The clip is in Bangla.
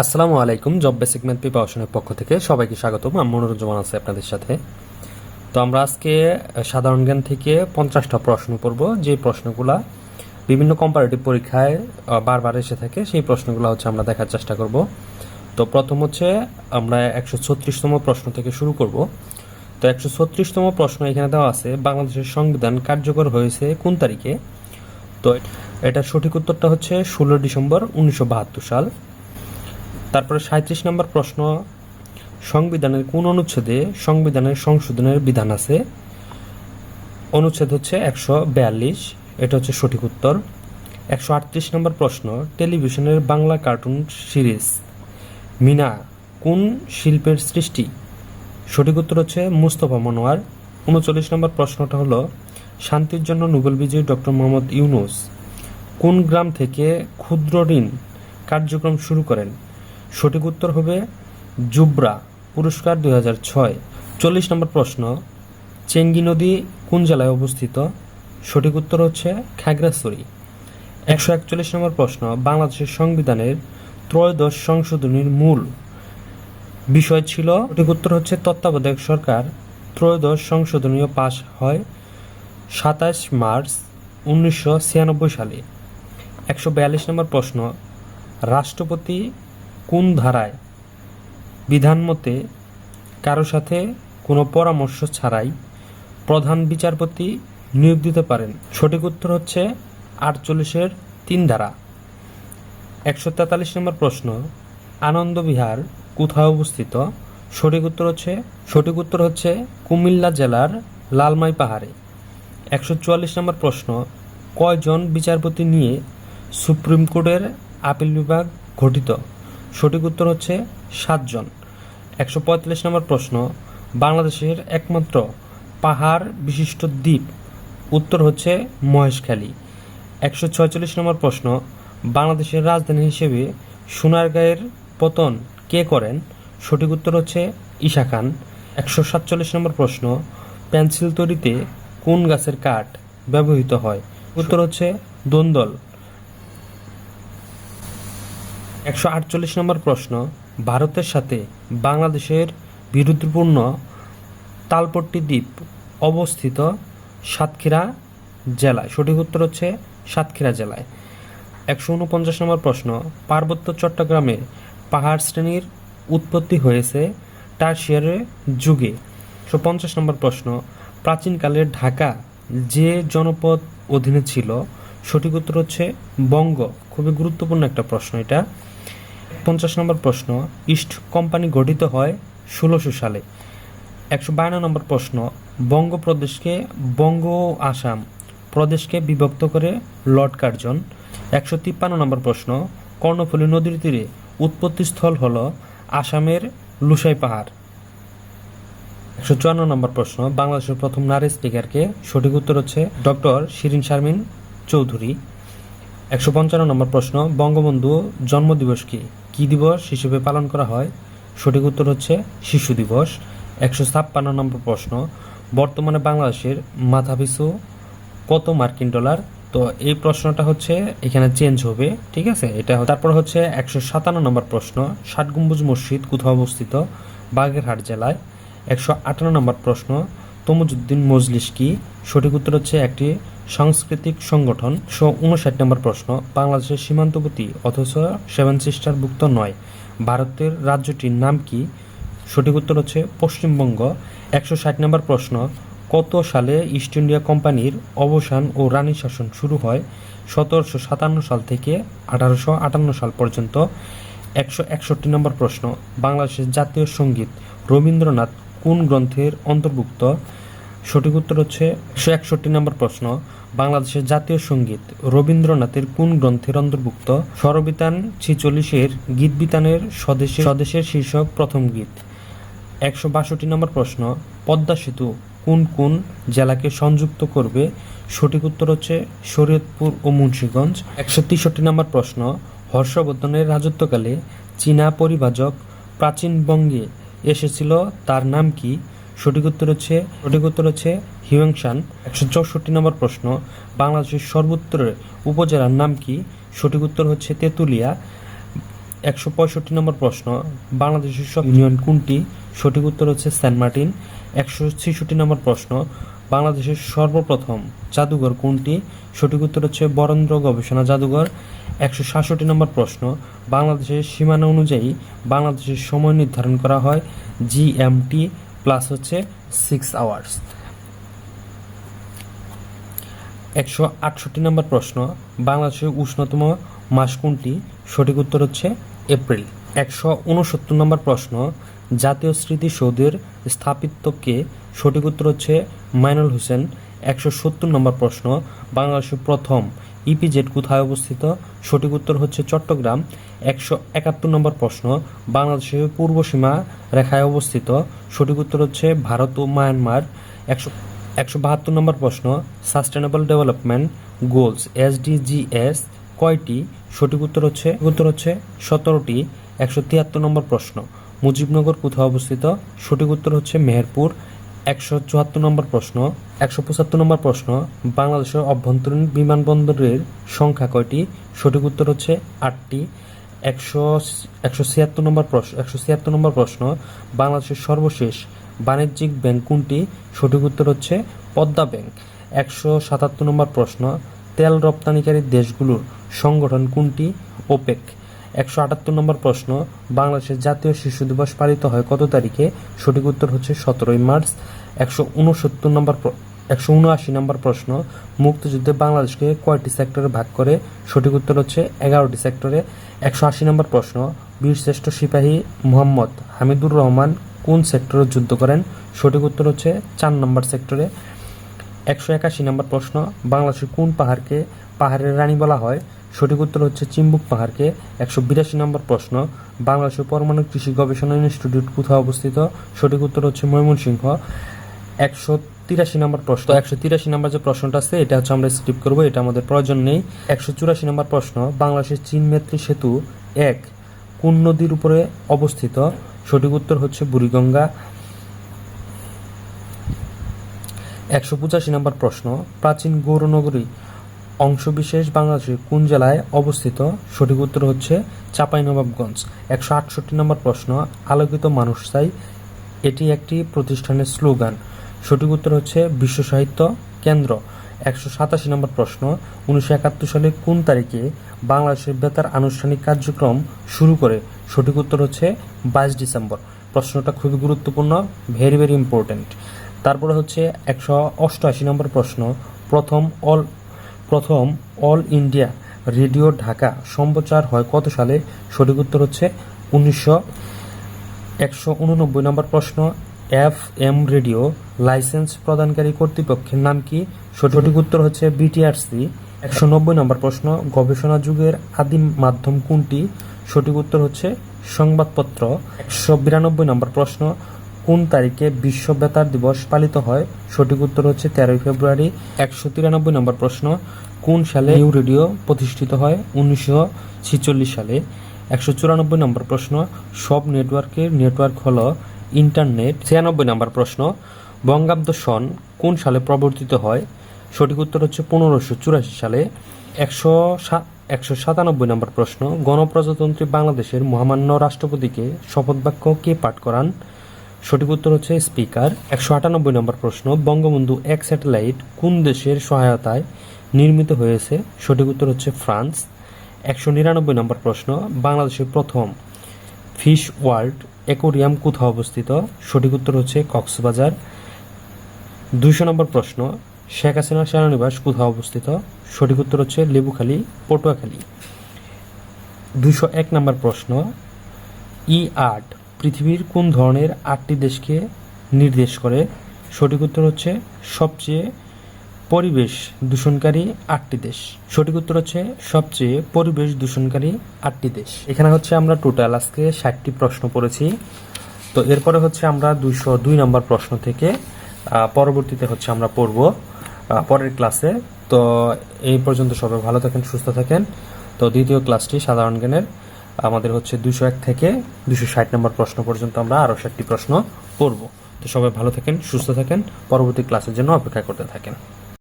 আসসালামু আলাইকুম জব বেসিক ম্যাথ প্রিপারেশনের পক্ষ থেকে সবাইকে স্বাগতম। আমি মনোরঞ্জন আছে আপনাদের সাথে। তো আমরা আজকে সাধারণ জ্ঞান থেকে পঞ্চাশটা প্রশ্ন পড়ব। যে প্রশ্নগুলা বিভিন্ন কম্পারেটিভ পরীক্ষায় বারবার এসে থাকে, সেই প্রশ্নগুলো হচ্ছে আমরা দেখার চেষ্টা করব। তো প্রথম হচ্ছে আমরা একশো ছত্রিশতম প্রশ্ন থেকে শুরু করব। তো একশো ছত্রিশতম প্রশ্ন এখানে দেওয়া আছে, বাংলাদেশের সংবিধান কার্যকর হয়েছে কোন তারিখে? তো এটার সঠিক উত্তরটা হচ্ছে ষোলো ডিসেম্বর উনিশশো বাহাত্তর সাল। তারপরে সাঁত্রিশ নম্বর প্রশ্ন, সংবিধানের কোন অনুচ্ছেদে সংবিধানের সংশোধনের বিধান আছে? অনুচ্ছেদ হচ্ছে একশো বিয়াল্লিশ, এটা হচ্ছে সঠিক উত্তর। একশো আটত্রিশ নম্বর প্রশ্ন, টেলিভিশনের বাংলা কার্টুন সিরিজ মিনা কোন শিল্পের সৃষ্টি? সঠিক উত্তর হচ্ছে মুস্তফা মনোয়ার। উনচল্লিশ নম্বর প্রশ্নটা হলো, শান্তির জন্য নোবেল বিজয়ী ডক্টর মোহাম্মদ ইউনুস কোন গ্রাম থেকে ক্ষুদ্র ঋণ কার্যক্রম শুরু করেন? সঠিক উত্তর হবে জুব্রা, পুরস্কার দুই হাজার ছয়। চল্লিশ নম্বর প্রশ্ন, চেঙ্গি নদী কোন জেলায় অবস্থিত? সঠিক উত্তর হচ্ছে খাগড়াছড়ি। একশো একচল্লিশ নম্বর প্রশ্ন, বাংলাদেশের সংবিধানের ত্রয়োদশ সংশোধনীর মূল বিষয় ছিল, সঠিক উত্তর হচ্ছে তত্ত্বাবধায়ক সরকার, ত্রয়োদশ সংশোধনীয় পাশ হয় সাতাশ মার্চ উনিশশো ছিয়ানব্বই সালে। একশো বিয়াল্লিশ নম্বর প্রশ্ন, রাষ্ট্রপতি কোন ধারায়? বিধান মতে, কারও সাথে কোনো পরামর্শ ছাড়াই প্রধান বিচারপতি নিয়োগ দিতে পারেন। সঠিক উত্তর হচ্ছে আটচল্লিশের তিন ধারা। একশো তেতাল্লিশ নম্বর প্রশ্ন আনন্দবিহার কোথায় অবস্থিত? সঠিক উত্তর হচ্ছে, সঠিক উত্তর হচ্ছে কুমিল্লা জেলার লালমাই পাহাড়ে। একশো চুয়াল্লিশ নম্বর প্রশ্ন, কয়জন বিচারপতি নিয়ে সুপ্রিম কোর্টের আপিল বিভাগ গঠিত? সঠিক উত্তর হচ্ছে সাতজন। একশো পঁয়তাল্লিশ নম্বর প্রশ্ন, বাংলাদেশের একমাত্র পাহাড় বিশিষ্ট দ্বীপ। উত্তর হচ্ছে মহেশখালী। একশো ছয়চল্লিশ নম্বর প্রশ্ন, বাংলাদেশের রাজধানী হিসেবে সোনারগাঁয়ের পতন কে করেন? সঠিক উত্তর হচ্ছে ঈশা খান। একশো সাতচল্লিশ নম্বর প্রশ্ন, পেন্সিল তৈরিতে কোন গাছের কাঠ ব্যবহৃত হয়? উত্তর হচ্ছে দোন্দল একশো আটচল্লিশ নম্বর প্রশ্ন, ভারতের সাথে বাংলাদেশের বিরুদ্ধপূর্ণ তালপট্টি দ্বীপ অবস্থিত সাতক্ষীরা জেলায়? সঠিক উত্তর হচ্ছে সাতক্ষীরা জেলায়। একশো উনপঞ্চাশ নম্বর প্রশ্ন, পার্বত্য চট্টগ্রামে পাহাড় শ্রেণির উৎপত্তি হয়েছে টার্সিয়ারের যুগে? একশো পঞ্চাশ নম্বর প্রশ্ন প্রাচীনকালের ঢাকা যে জনপদ অধীনে ছিল? সঠিক উত্তর হচ্ছে বঙ্গ। খুবই গুরুত্বপূর্ণ একটা প্রশ্ন এটা। পঞ্চাশ নম্বর প্রশ্ন, ইস্ট কোম্পানি গঠিত হয় ষোলোশো সালে। একশো বায়ান্ন নম্বর প্রশ্ন, বঙ্গপ্রদেশকে বঙ্গ আসাম প্রদেশকে বিভক্ত করে লর্ড কার্জন। একশো তিপ্পান্ন নম্বর প্রশ্ন, কর্ণফুলী নদীর তীরে উৎপত্তিস্থল হল আসামের লুসাই পাহাড়। একশো চুয়ান্ন নম্বর প্রশ্ন, বাংলাদেশের প্রথম নারী স্পিকারকে সঠিক উত্তর হচ্ছে ডক্টর শিরিন শারমিন চৌধুরী। একশো পঞ্চান্ন নম্বর প্রশ্ন, বঙ্গবন্ধু জন্মদিবস কি? কী দিবস হিসেবে পালন করা হয়? সঠিক উত্তর হচ্ছে শিশু দিবস। একশো ছাপ্পান্ন নম্বর প্রশ্ন, বর্তমানে বাংলাদেশের মাথাপিছু কত মার্কিন ডলার? তো এই প্রশ্নটা হচ্ছে এখানে চেঞ্জ হবে, ঠিক আছে? এটা তারপর হচ্ছে একশো সাতান্ন নম্বর প্রশ্ন, ষাট গম্বুজ মসজিদ কোথাও অবস্থিত? বাগেরহাট জেলায়। একশো আটান্ন নম্বর প্রশ্ন তমুজুদ্দিন মজলিস কি? সঠিক উত্তর হচ্ছে একটি সাংস্কৃতিক সংগঠন। একশো উনষাট নম্বর প্রশ্ন, বাংলাদেশের সীমান্তবর্তী অথচ সেভেন সিস্টারভুক্ত নয়। ভারতের রাজ্যটির নাম কি? সঠিক উত্তর হচ্ছে পশ্চিমবঙ্গ। একশো ষাট নম্বর প্রশ্ন, কত সালে ইস্ট ইন্ডিয়া কোম্পানির অবসান ও রানী শাসন শুরু হয়? সতেরোশো সাতান্ন সাল থেকে আঠারোশো আটান্ন সাল পর্যন্ত। একশো একষট্টি নম্বর প্রশ্ন, বাংলাদেশের জাতীয় সংগীত রবীন্দ্রনাথ কোন গ্রন্থের অন্তর্ভুক্ত? সঠিক উত্তর হচ্ছে, একশো একষট্টি নম্বর প্রশ্ন। বাংলাদেশের জাতীয় সংগীত রবীন্দ্রনাথের কোন গ্রন্থের অন্তর্ভুক্ত? স্বরবিতান ছিচল্লিশের গীত বিতানের স্বদেশে স্বদেশের শীর্ষক প্রথম গীত। একশো বাষট্টি নম্বর প্রশ্ন, পদ্মা সেতু কোন কোন জেলাকে সংযুক্ত করবে? সঠিক উত্তর হচ্ছে, শরীয়তপুর ও মুন্সীগঞ্জ। একশো তেষট্টি নম্বর প্রশ্ন, হর্ষবর্ধনের রাজত্বকালে চীনা পরিভাজক প্রাচীনবঙ্গে এসেছিল, তার নাম কি? সঠিক উত্তর হচ্ছে, সঠিক উত্তর হচ্ছে হিউংশান একশো চৌষট্টি নম্বর প্রশ্ন, বাংলাদেশের সর্বোত্তরের উপজেলার নাম কি? সঠিক উত্তর হচ্ছে তেঁতুলিয়া। একশো পঁয়ষট্টি নম্বর প্রশ্ন, বাংলাদেশের সব ইউনিয়ন কোনটি? সঠিক উত্তর হচ্ছে সেন্ট মার্টিন। একশো ছেষট্টি নম্বর প্রশ্ন বাংলাদেশের সর্বপ্রথম জাদুঘর কোনটি? সঠিক উত্তর হচ্ছে বরেন্দ্র গবেষণা জাদুঘর। একশো সাতষট্টি নম্বর প্রশ্ন, বাংলাদেশের সীমানা অনুযায়ী বাংলাদেশের সময় নির্ধারণ করা হয় জিএমটি প্লাস হচ্ছে সিক্স আওয়ার্স একশো আটষট্টি নম্বর প্রশ্ন, বাংলাদেশের উষ্ণতম মাস কোনটি? সঠিক উত্তর হচ্ছে এপ্রিল। একশো উনসত্তর নম্বর প্রশ্ন, জাতীয় স্মৃতিসৌধের স্থাপিত্যকে সঠিক উত্তর হচ্ছে মাইনুল হোসেন, একশো সত্তর নম্বর প্রশ্ন, বাংলাদেশের প্রথম ইপিজেড কোথায় অবস্থিত? সঠিক উত্তর হচ্ছে চট্টগ্রাম, একশো একাত্তর নম্বর প্রশ্ন, বাংলাদেশের পূর্ব সীমা রেখায় অবস্থিত। সঠিক উত্তর হচ্ছে ভারত ও মায়ানমার, একশো একশো বাহাত্তর নম্বর প্রশ্ন সাস্টেনেবল ডেভেলপমেন্ট গোলস এসডিজিএস কয়টি? সঠিক উত্তর হচ্ছে উত্তর হচ্ছে সতেরোটি, একশো তিয়াত্তর নম্বর প্রশ্ন। মুজিবনগর কোথায় অবস্থিত? সঠিক উত্তর হচ্ছে মেহেরপুর একশো চুয়াত্তর নম্বর প্রশ্ন, একশো পঁচাত্তর নম্বর প্রশ্ন, বাংলাদেশের অভ্যন্তরীণ বিমানবন্দরের সংখ্যা কয়টি? সঠিক উত্তর হচ্ছে আটটি। একশো একশো ছিয়াত্তর নম্বর প্রশ্ন একশো ছিয়াত্তর নম্বর প্রশ্ন, বাংলাদেশের সর্বশেষ বাণিজ্যিক ব্যাংক কোনটি? সঠিক উত্তর হচ্ছে পদ্মা ব্যাংক। একশো সাতাত্তর নম্বর প্রশ্ন, তেল রপ্তানিকারী দেশগুলোর সংগঠন কোনটি? ওপেক। একশো আটাত্তর নম্বর প্রশ্ন, বাংলাদেশের জাতীয় শিশু দিবস পালিত হয় কত তারিখে? সঠিক উত্তর হচ্ছে সতেরোই মার্চ। একশো উনসত্তর নম্বর একশো উনআশি নম্বর প্রশ্ন, মুক্তিযুদ্ধে বাংলাদেশকে কয়টি সেক্টরে ভাগ করে? সঠিক উত্তর হচ্ছে এগারোটি সেক্টরে। একশো আশি নম্বর প্রশ্ন, বীরশ্রেষ্ঠ সিপাহী মোহাম্মদ হামিদুর রহমান কোন সেক্টরে যুদ্ধ করেন? সঠিক উত্তর হচ্ছে চার নম্বর সেক্টরে। একশো একাশি নম্বর প্রশ্ন, বাংলাদেশের কোন পাহাড়কে পাহাড়ের রানী বলা হয়? সঠিক উত্তর হচ্ছে চিম্বুক পাহাড়কে একশো বিরাশি নম্বর প্রশ্ন। বাংলাদেশের পরমাণু কৃষি গবেষণা ইনস্টিটিউট কোথায় অবস্থিত? সঠিক উত্তর হচ্ছে ময়মনসিংহ। একশো তিরাশি নম্বর প্রশ্ন। একশো তিরাশি নম্বর যে প্রশ্নটা আছে, এটা হচ্ছে আমরা স্কিপ করব, এটা আমাদের প্রয়োজন নেই। একশো চুরাশি নম্বর প্রশ্ন, বাংলাদেশের চীন মেত্রী সেতু এক কোন নদীর উপরে অবস্থিত? সঠিক উত্তর হচ্ছে বুড়িগঙ্গা। একশো পঁচাশি নম্বর প্রশ্ন, প্রাচীন গৌরনগরী অংশবিশেষ বাংলাদেশের কোন জেলায় অবস্থিত? সঠিক উত্তর হচ্ছে চাঁপাইনবাবগঞ্জ। একশো আটষট্টি নম্বর প্রশ্ন, আলোকিত মানুষ চাই, এটি একটি প্রতিষ্ঠানের স্লোগান। সঠিক উত্তর হচ্ছে বিশ্ব সাহিত্য কেন্দ্র। একশো সাতাশি নম্বর প্রশ্ন, উনিশশো একাত্তর সালে কোন তারিখে বাংলাদেশের বেতার আনুষ্ঠানিক কার্যক্রম শুরু করে? সঠিক উত্তর হচ্ছে বাইশ ডিসেম্বর। প্রশ্নটা খুবই গুরুত্বপূর্ণ ভেরি ভেরি ইম্পর্ট্যান্ট তারপরে হচ্ছে একশো অষ্টআশি নম্বর প্রশ্ন, প্রথম অল প্রথম অল ইন্ডিয়া রেডিও ঢাকা সম্প্রচার হয় কত সালে? সঠিক উত্তর হচ্ছে উনিশশো একশো উননব্বই নম্বর প্রশ্ন। এফ এম রেডিও, লাইসেন্স প্রদানকারী কর্তৃপক্ষের নাম কি? সঠিক উত্তর হচ্ছে বিটিআরসি। একশো নব্বই নম্বর প্রশ্ন, গবেষণা যুগের আদিম মাধ্যম কোনটি? সঠিক উত্তর হচ্ছে সংবাদপত্র। একশো বিরানব্বই নম্বর প্রশ্ন কোন তারিখে বিশ্ব বেতার দিবস পালিত হয়? সঠিক উত্তর হচ্ছে তেরোই ফেব্রুয়ারি। একশো তিরানব্বই নম্বর প্রশ্ন, কোন সালে নিউ রেডিও প্রতিষ্ঠিত হয়? উনিশশো ছিচল্লিশ সালে। একশো চুরানব্বই নম্বর প্রশ্ন, সব নেটওয়ার্কের নেটওয়ার্ক হল ইন্টারনেট? ছিয়ানব্বই নম্বর প্রশ্ন, বঙ্গাব্দ সন কোন সালে প্রবর্তিত হয়? সঠিক উত্তর হচ্ছে পনেরোশো চুরাশি সালে। একশো একশো সাতানব্বই নম্বর প্রশ্ন, গণপ্রজাতন্ত্রী বাংলাদেশের মহামান্য রাষ্ট্রপতিকে শপথ বাক্য কে পাঠ করান? সঠিক উত্তর হচ্ছে স্পিকার। একশো আটানব্বই নম্বর প্রশ্ন, বঙ্গবন্ধু এক স্যাটেলাইট কোন দেশের সহায়তায় নির্মিত হয়েছে? সঠিক উত্তর হচ্ছে ফ্রান্স। একশো নিরানব্বই নম্বর প্রশ্ন, বাংলাদেশের প্রথম ফিশ ওয়ার্ল্ড অ্যাকোরিয়াম কোথায় অবস্থিত? সঠিক উত্তর হচ্ছে কক্সবাজার। দুইশো নম্বর প্রশ্ন, শেখ হাসিনার সেনানিবাস কোথায় অবস্থিত? সঠিক উত্তর হচ্ছে লেবুখালী, পটুয়াখালী। দুশো এক নম্বর প্রশ্ন, ই আট পৃথিবীর কোন ধরনের আটটি দেশকে নির্দেশ করে? সঠিক উত্তর হচ্ছে সবচেয়ে পরিবেশ দূষণকারী আটটি দেশ। সঠিক উত্তর হচ্ছে সবচেয়ে পরিবেশ দূষণকারী আটটি দেশ। এখানে হচ্ছে আমরা টোটাল আজকে ষাটটি প্রশ্ন পড়েছি। তো এরপরে হচ্ছে আমরা দুইশো দুই নম্বর প্রশ্ন থেকে পরবর্তীতে হচ্ছে আমরা পড়ব পরের ক্লাসে। তো এই পর্যন্ত সবাই ভালো থাকেন, সুস্থ থাকেন। তো দ্বিতীয় ক্লাসটি সাধারণ জ্ঞানের আমাদের হচ্ছে দুশো এক থেকে দুশো ষাট নম্বর প্রশ্ন পর্যন্ত আমরা আরও ষাটটি প্রশ্ন পড়ব। তো সবাই ভালো থাকেন, সুস্থ থাকেন, পরবর্তী ক্লাসের জন্য অপেক্ষা করতে থাকেন।